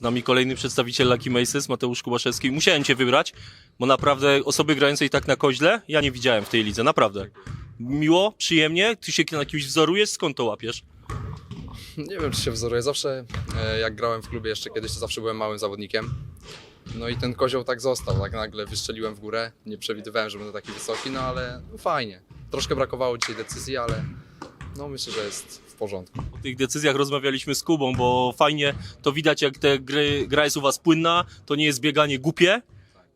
Z nami kolejny przedstawiciel Lucky Maces, Mateusz Kubaszewski. Musiałem cię wybrać, bo naprawdę osoby grającej tak na koźle, ja nie widziałem w tej lidze, naprawdę. Miło, przyjemnie, ty się na kimś wzorujesz, skąd to łapiesz? Nie wiem, czy się wzoruję. Zawsze, e, jak grałem w klubie jeszcze kiedyś, to zawsze byłem małym zawodnikiem. No i ten kozioł tak został. Tak nagle wystrzeliłem w górę. Nie przewidywałem, że będę taki wysoki, no ale fajnie. Troszkę brakowało dzisiaj decyzji, ale no myślę, że jest w porządku. O tych decyzjach rozmawialiśmy z Kubą, bo fajnie to widać, jak te gry, gra jest u was płynna, to nie jest bieganie głupie,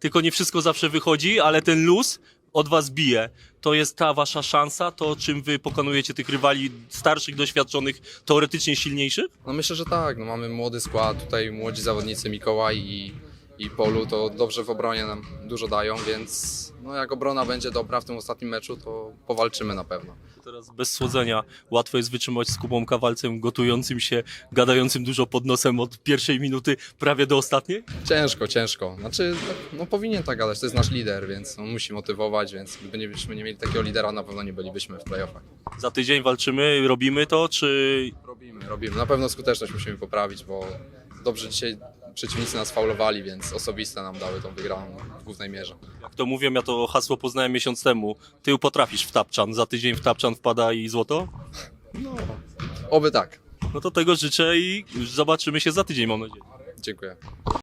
tylko nie wszystko zawsze wychodzi, ale ten luz od was bije. To jest ta wasza szansa, to czym wy pokonujecie tych rywali starszych, doświadczonych, teoretycznie silniejszych? No myślę, że tak. No, mamy młody skład, tutaj młodzi zawodnicy Mikołaj i, i Polu, to dobrze w obronie nam dużo dają, więc no, jak obrona będzie dobra w tym ostatnim meczu, to powalczymy na pewno. Teraz bez słodzenia łatwo jest wytrzymać z Kubą Kawalcem, gotującym się, gadającym dużo pod nosem od pierwszej minuty prawie do ostatniej? Ciężko, ciężko. Znaczy, no, no powinien tak gadać, to jest nasz lider, więc on musi motywować, więc gdyby nie, byśmy nie mieli takiego lidera, na pewno nie bylibyśmy w playoffach. Za tydzień walczymy, robimy to, czy Robimy, robimy. Na pewno skuteczność musimy poprawić, bo dobrze dzisiaj przeciwnicy nas faulowali, więc osobiste nam dały tą wygraną w głównej mierze. jak to mówią, ja to hasło poznałem miesiąc temu. Ty potrafisz w tapczan, za tydzień w tapczan wpada i złoto? No, oby tak. No to tego życzę i już zobaczymy się za tydzień, mam nadzieję. Dziękuję.